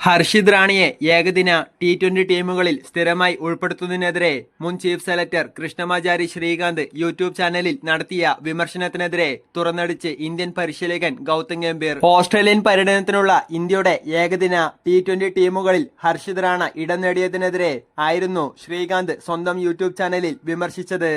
ഹർഷിദ് റാണിയെ ഏകദിന T twenty ടീമുകളിൽ സ്ഥിരമായി ഉൾപ്പെടുത്തുന്നതിനെതിരെ മുൻ chief selector Krishnamachari Srikkanth YouTube ചാനലിൽ നടത്തിയ വിമർശനത്തിനെതിരെ തുറന്നടിച്ച് ഇന്ത്യൻ പരിശീലകൻ ഗൗതം ഗംഭീർ. ഓസ്ട്രേലിയൻ പര്യടനത്തിനുള്ള ഇന്ത്യയുടെ ഏകദിന ടി ട്വന്റി ടീമുകളിൽ ഹർഷിദ് റാണ ഇടം നേടിയതിനെതിരെ ആയിരുന്നു ശ്രീകാന്ത് സ്വന്തം യൂട്യൂബ് ചാനലിൽ വിമർശിച്ചത്.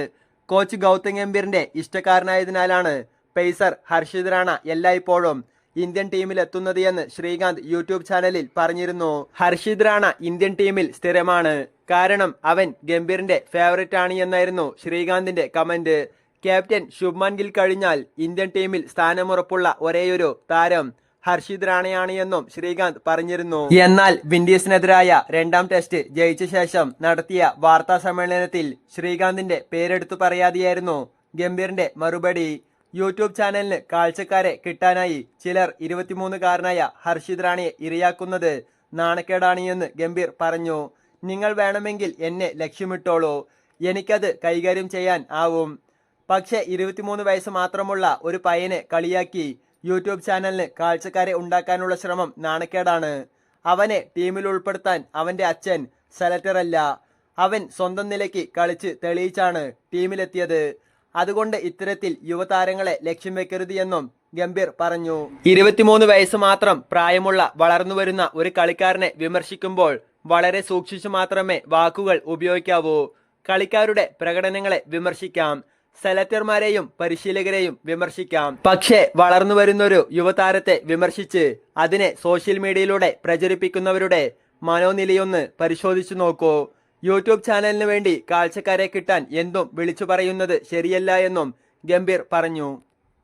കോച്ച് ഗൗതം ഗംഭീറിന്റെ ഇഷ്ടക്കാരനായതിനാലാണ് പേസർ ഹർഷിദ് റാണ എല്ലായ്പ്പോഴും ഇന്ത്യൻ ടീമിൽ എത്തുന്നത് എന്ന് ശ്രീകാന്ത് യൂട്യൂബ് ചാനലിൽ പറഞ്ഞിരുന്നു. ഹർഷിദ് റാണ ഇന്ത്യൻ ടീമിൽ സ്ഥിരമാണ്. കാരണം അവൻ ഗംഭീറിന്റെ ഫേവറേറ്റ് ആണ് എന്നായിരുന്നു ശ്രീകാന്തിന്റെ കമന്റ് ക്യാപ്റ്റൻ ശുഭ്മാൻ ഗിൽ കഴിഞ്ഞാൽ ഇന്ത്യൻ ടീമിൽ സ്ഥാനമുറപ്പുള്ള ഒരേയൊരു താരം ഹർഷിദ് റാണയാണ് എന്നും ശ്രീകാന്ത് പറഞ്ഞിരുന്നു. എന്നാൽ വിൻഡീസിനെതിരായ രണ്ടാം ടെസ്റ്റ് ജയിച്ച ശേഷം നടത്തിയ വാർത്താ സമ്മേളനത്തിൽ ശ്രീകാന്തിന്റെ പേരെടുത്തു പറയാതെയായിരുന്നു ഗംഭീറിന്റെ മറുപടി. യൂട്യൂബ് ചാനലിന് കാഴ്ചക്കാരെ കിട്ടാനായി ചിലർ ഇരുപത്തിമൂന്നുകാരനായ ഹർഷിദ് റാണിയെ ഇരയാക്കുന്നത് നാണക്കേടാണ് എന്ന് ഗംഭീർ പറഞ്ഞു. നിങ്ങൾ വേണമെങ്കിൽ എന്നെ ലക്ഷ്യമിട്ടോളൂ. എനിക്കത് കൈകാര്യം ചെയ്യാൻ ആവും. പക്ഷേ ഇരുപത്തിമൂന്ന് വയസ്സ് മാത്രമുള്ള ഒരു പയ്യനെ കളിയാക്കി യൂട്യൂബ് ചാനലിന് കാഴ്ചക്കാരെ ഉണ്ടാക്കാനുള്ള ശ്രമം നാണക്കേടാണ്. അവനെ ടീമിൽ ഉൾപ്പെടുത്താൻ അവന്റെ അച്ഛൻ സെലക്ടറല്ല. അവൻ സ്വന്തം നിലയ്ക്ക് കളിച്ച് തെളിയിച്ചാണ് ടീമിലെത്തിയത്. അതുകൊണ്ട് ഇത്തരത്തിൽ യുവതാരങ്ങളെ ലക്ഷ്യം വെക്കരുത് എന്നും ഗംഭീർ പറഞ്ഞു. ഇരുപത്തിമൂന്ന് വയസ്സ് മാത്രം പ്രായമുള്ള വളർന്നുവരുന്ന ഒരു കളിക്കാരനെ വിമർശിക്കുമ്പോൾ വളരെ സൂക്ഷിച്ചു മാത്രമേ വാക്കുകൾ ഉപയോഗിക്കാവൂ. കളിക്കാരുടെ പ്രകടനങ്ങളെ വിമർശിക്കാം. സെലക്ടർമാരെയും പരിശീലകരെയും വിമർശിക്കാം. പക്ഷേ വളർന്നു വരുന്നൊരു യുവതാരത്തെ വിമർശിച്ച് അതിനെ സോഷ്യൽ മീഡിയയിലൂടെ പ്രചരിപ്പിക്കുന്നവരുടെ മനോനിലയൊന്ന് പരിശോധിച്ചു നോക്കൂ. യൂട്യൂബ് ചാനലിന് വേണ്ടി കാഴ്ചക്കാരെ കിട്ടാൻ എന്തും വിളിച്ചു പറയുന്നത് ശരിയല്ല എന്നും ഗംഭീർ പറഞ്ഞു.